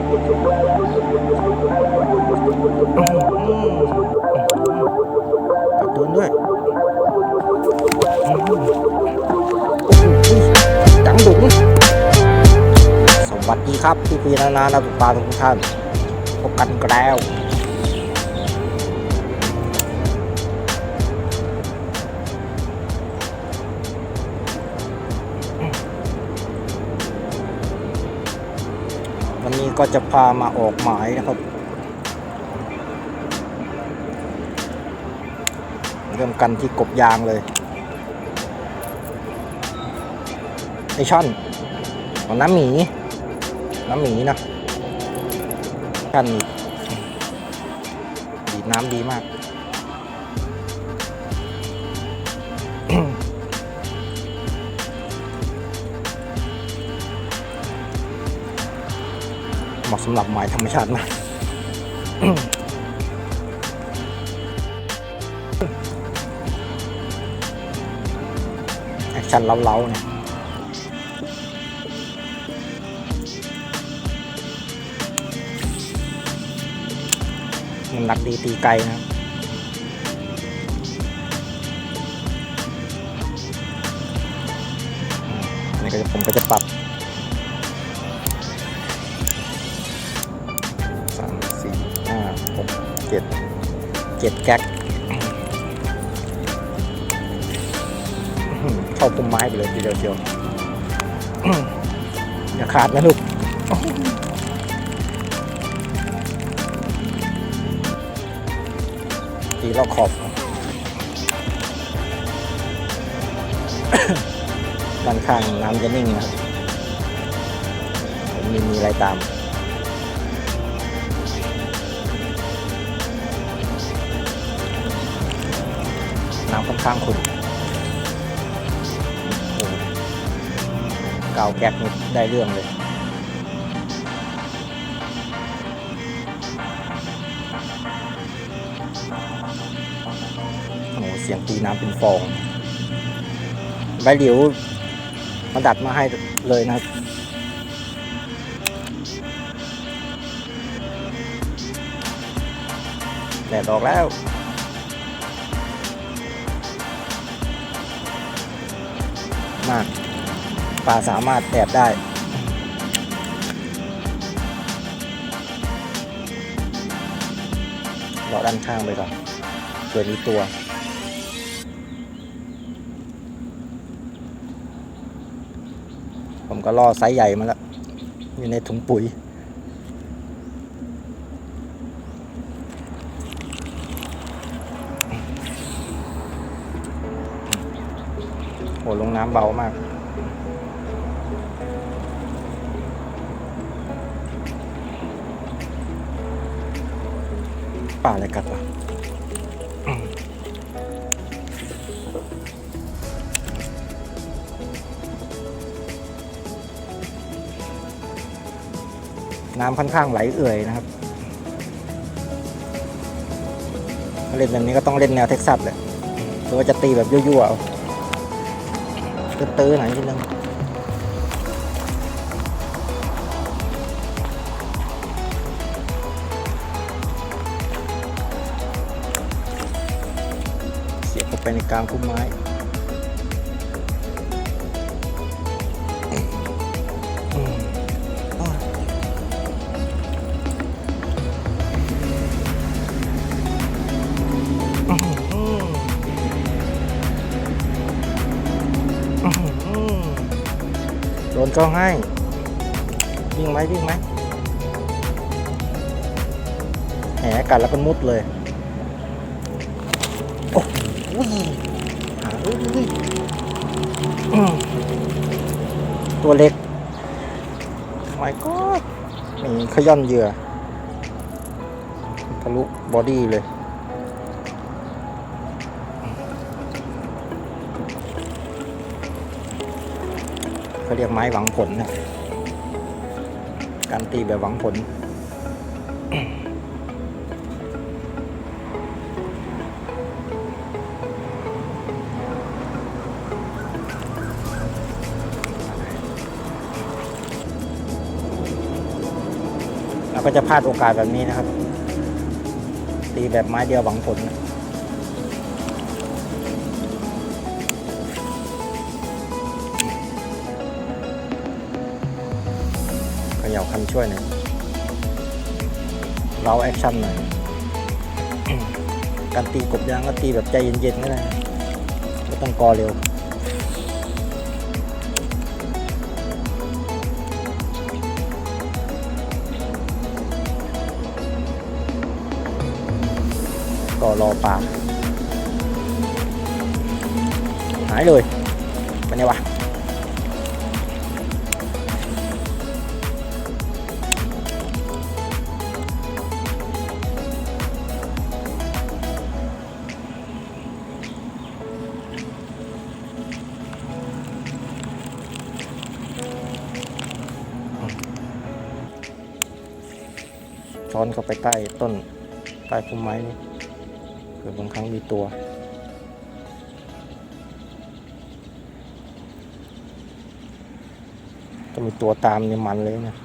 กระตุ้นด้วยจังดุงสวัสดีครับพี่พีนานานาตุปลาทุกท่านพบกันอีกแล้ว วันนี้ก็จะพามาออกหมายนะครับ เริ่มกันที่กบยางเลยไอช่อนของน้ำหมี น้ำหมีนะกันดีดน้ำดีมากำหรับหมายธรรมชาติมากแอคชั่นเล้าๆเนี่ยมันหนักดีตีไกลนะนนี้ก็จะผมก็จะปรับ เจ็ดแก๊กเข้าพุ่มไม้ไปเลยทีเดียวเชียวอย่าขาดนะลูกตีรอบขอบด้านข้างน้ำจะนิ่งนะผมมีมีอะไรตามำค่อนข้างขุ่นโอ้โหกาแก๊กนี่ได้เรื่องเลย โอ้โหเสียงตีน้ำเป็นฟอง ใบหลิวมาดัดมาให้เลยนะครับแดดออกแล้ว มากปลาสามารถแอบได้รอด้านข้างไปก่อนเกิดมีตัว ผมก็ล่อไซส์ใหญ่มาแล้ว อยู่ในถุงปุ๋ย หลงน้ำเบามากป่าอะไรกัดวะน้ำค่อนข้างไหลเอื่อยนะครับ เล่นแบบนี้ก็ต้องเล่นแนวเท็กซัสแหละหรือว่าจะตีแบบยั่วๆเอา ตื้อๆหน่อยนิดนึงเสียบเข้าไปในกลางพุ่มไม้ ก็ให้วิ่งไหมวิ่งไหมแหกัดแล้วก็มุดเลย โอ้โหหาอุ้ยตัวเล็กไม่ก็นี่ขย่อนเหยื่อทะลุบอดี้เลย เขาเรียกไม้หวังผลนะการตีแบบหวังผลเราก็จะพลาดโอกาสแบบนี้นะครับ ตีแบบไม้เดียวหวังผลนะ ย่าคันช่วยหน่อยเราแอคชั่นหน่อย การตีกบยางก็ตีแบบใจเย็นๆก็ได้นะไม่ต้องกอเร็วก็รอปลาหายเลยเป็นไงวะ อนเข้าไปใต้ต้นใต้พุ่มไม้นี่เผื่อบางครั้งมีตัว จะมีตัวตามในมันเลยนะ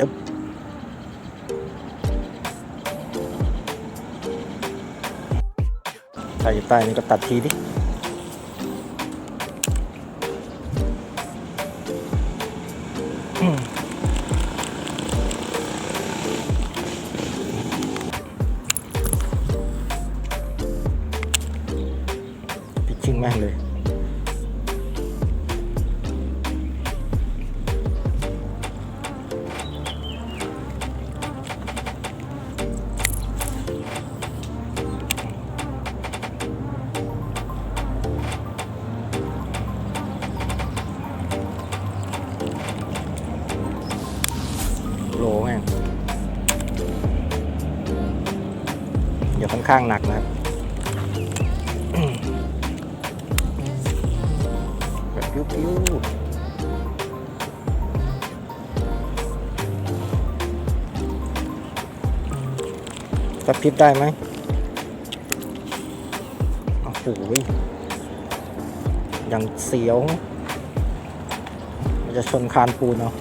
อึ๊บถ้าอยู่ใต้นี่ก็ตัดทีดิ Hmm. ๆสักพริบได้ไหมโอ้โหอยังเสียวมันจะชนคานปูนเนาะ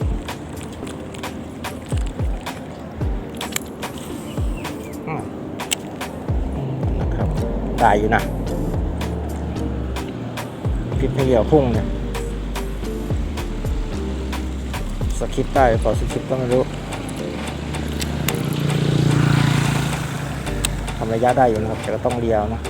นะครับได้อยู่นะพิษไม่เหลียวพุ่งเนี่ยสคริปต์ได้ต่อสคริปต์ก็ไม่รู้ำระยะได้อยู่นะครับแต่ก็ต้องเลียวนะ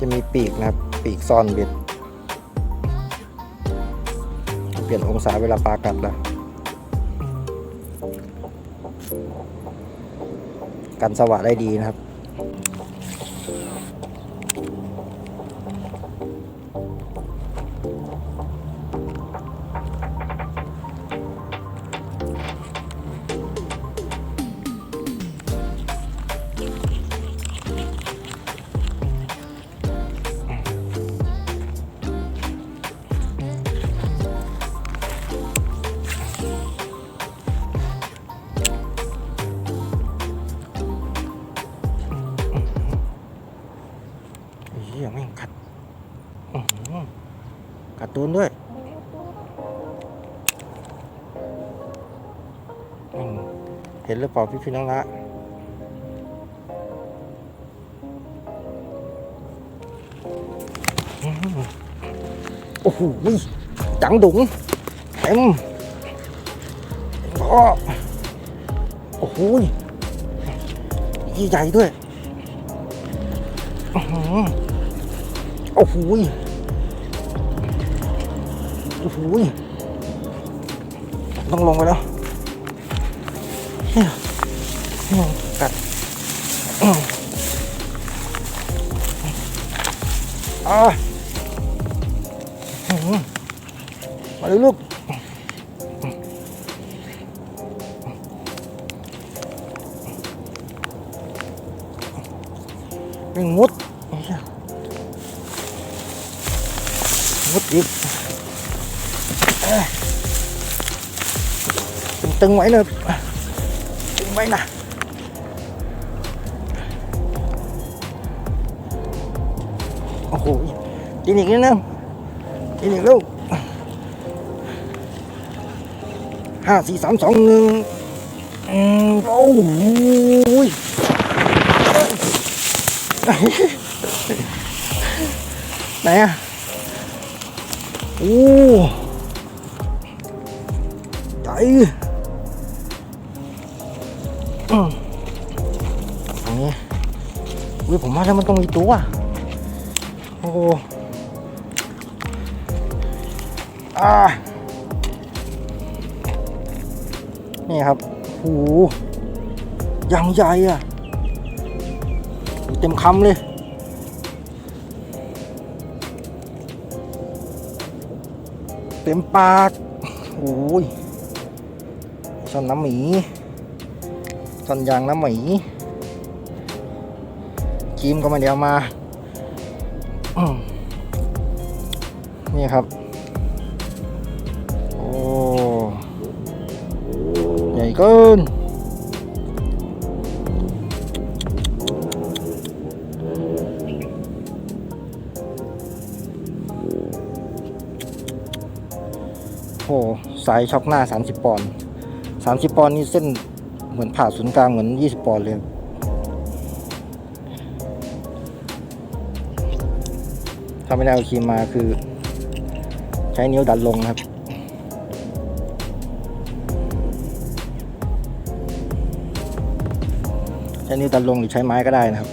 จะมีปีกนะครับ ปีกซ่อนเบ็ด เปลี่ยนองศาเวลาปลากัดแล้ว กันสว่างได้ดีนะครับ แม่งกัดกัดตูนด้วยเห็นหรือเปล่าพี่พี่น้องละโอ้โหจังดุงเต็มก็โอ้โหยี่ใหญ่ด้วย อือ โอ้โหโอ้โหต้องลงไปแล้วเฮียเฮียกัดอ่ามาเลยลูกไม่งมุด มุดอีกเอ้ยตึงๆไว้เลยตึงไว้นะ โอ้ยไหนอะโอ้ใจอืมตรงนี้อุ้ยผมว่าแล้วมันต้องมีตัว โอ้โหอ่านี่ครับโอ้โหยังใหญ่อะ เต็มคำเลย เต็มปากโอ้ยช่อนน้ำหมีช่อนยางน้ำหมีจีมก็มาเดี๋ยวมา นี่ครับ โอ้ ใหญ่เกิน โอ้สายช็อกหน้า 30 ปอนด์30 ปอนด์นี่เส้นเหมือนผ่าศูนย์กลางเหมือน 20 ปอนด์เลยถ้าไม่ได้เอาครีมมาคือ ใช้นิ้วดันลงนะครับ ใช้นิ้วดันลงหรือใช้ไม้ก็ได้นะครับ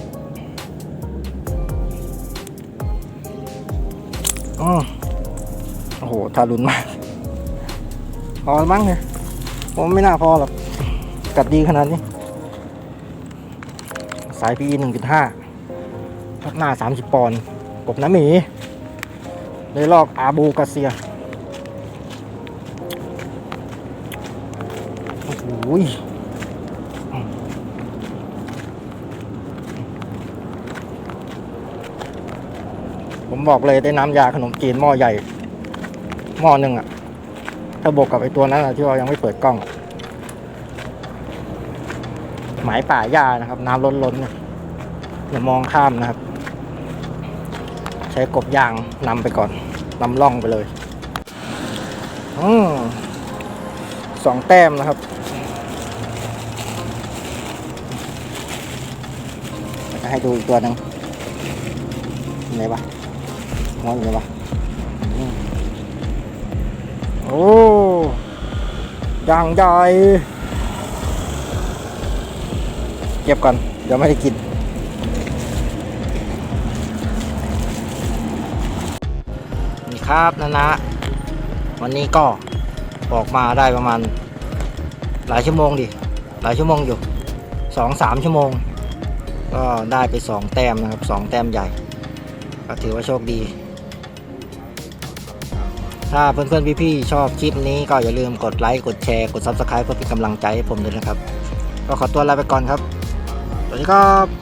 ออโอ้โหทารุณมาก พอแล้วมั้งเนี่ยผมไม่น่าพอหรอกกัดดีขนาดนี้ สาย PE 1.5พักหน้า 30 ปอนด์กบน้ำหมีเลยลอกอาบูกาเซียโอ้โหยผมบอกเลยได้น้ำยาขนมจีนหม้อใหญ่ หม้อหนึ่งอะ ถ้าบวกกับไอตัวนั้นที่เรายังไม่เปิดกล้อง หมายป่าหญ้านะครับ น้ำล้นๆเนี่ยอย่ามองข้ามนะครับ ใช้กบยางนำไปก่อนนำล่องไปเลยอืมสองแต้มนะครับให้ดูอีกตัวหนึ่งไหนวะมองอยู่ไหนวะอืม โอ้ยางใหญ่เก็บก่อน เดี๋ยวไม่ได้กิน นี่ครับนะนะ วันนี้ก็ออกมาได้ประมาณ หลายชั่วโมงดิ หลายชั่วโมงอยู่สองสามชั่วโมง ก็ได้ไปสองแต้มนะครับสองแต้มใหญ่ ก็ถือว่าโชคดี ถ้าเพื่อนๆพี่ๆชอบคลิปนี้ก็อย่าลืมกดไลค์กดแชร์กด Subscribe เพื่อเป็นกำลังใจให้ผมด้วยนะครับ ก็ขอตัวลาไปก่อนครับสวัสดีครับ